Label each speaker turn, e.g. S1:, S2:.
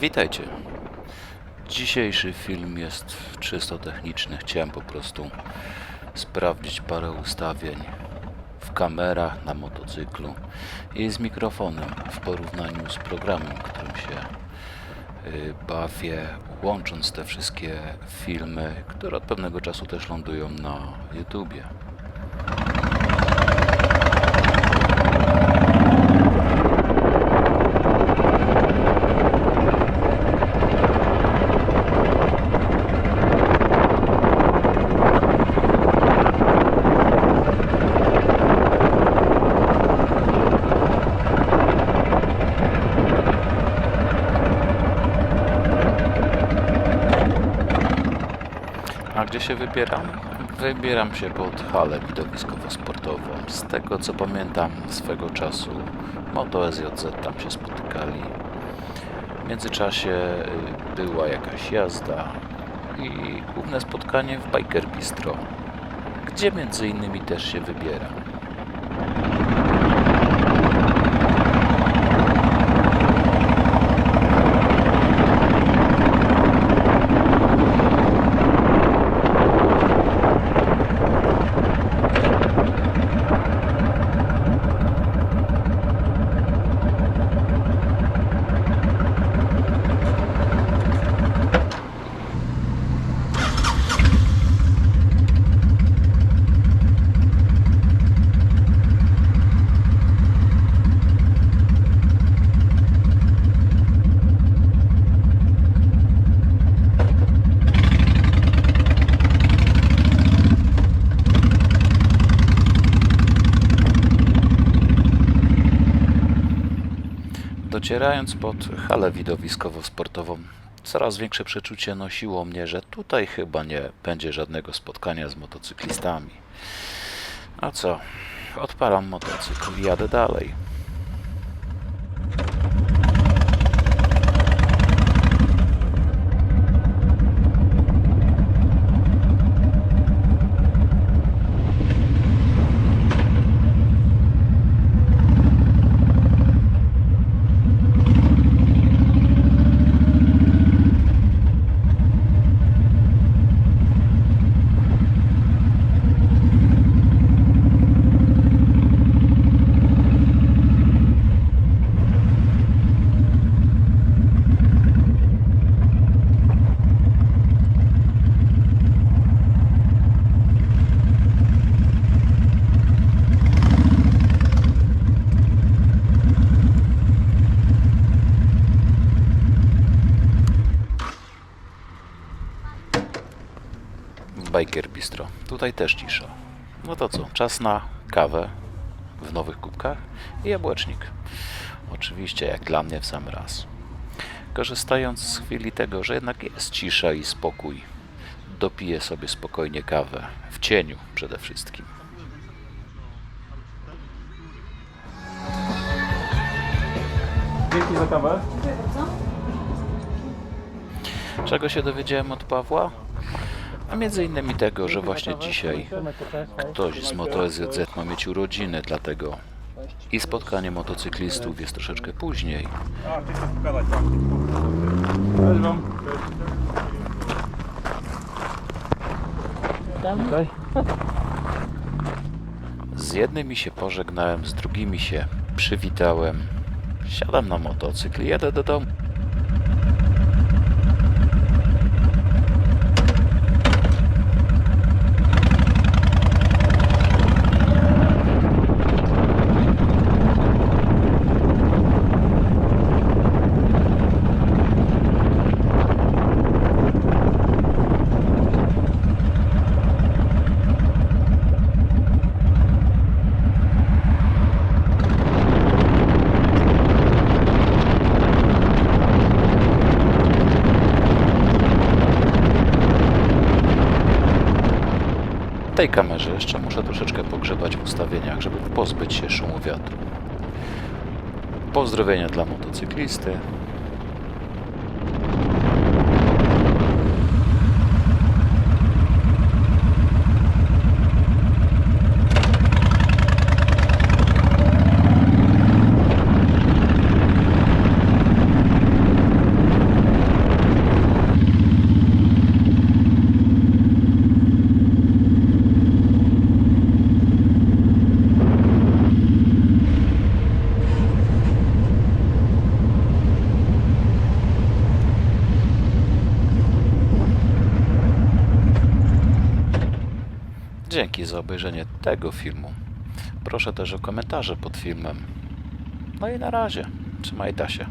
S1: Witajcie. Dzisiejszy film jest czysto techniczny. Chciałem po prostu sprawdzić parę ustawień w kamerach na motocyklu i z mikrofonem w porównaniu z programem, którym się y, bawię, łącząc te wszystkie filmy, które od pewnego czasu też lądują na YouTubie. A gdzie się wybieram? Wybieram się pod halę widowiskowo-sportową. Z tego co pamiętam swego czasu Moto SJZ tam się spotykali. W międzyczasie y, była jakaś jazda i główne spotkanie w Biker Bistro, gdzie między innymi też się wybieram. Docierając pod halę widowiskowo-sportową, coraz większe przeczucie nosiło mnie, że tutaj chyba nie będzie żadnego spotkania z motocyklistami. A co? Odpalam motocykl i jadę dalej. Biker Bistro. Tutaj też cisza. No to co? Czas na kawę w nowych kubkach i jabłecznik. Oczywiście, jak dla mnie w sam raz. Korzystając z chwili tego, że jednak jest cisza i spokój, dopiję sobie spokojnie kawę. W cieniu przede wszystkim.
S2: Dzięki za kawę.
S1: Czego się dowiedziałem od Pawła? A między innymi tego, że właśnie dzisiaj ktoś z Moto SJZ ma mieć urodziny, dlatego i spotkanie motocyklistów jest troszeczkę później. Z jednymi się pożegnałem, z drugimi się przywitałem. Siadam na motocykl i jadę do domu. Tej kamerze jeszcze muszę troszeczkę pogrzebać w ustawieniach, żeby pozbyć się szumu wiatru. Pozdrowienia dla motocyklisty. Dzięki za obejrzenie tego filmu. Proszę też o komentarze pod filmem. No i na razie. Trzymajcie się.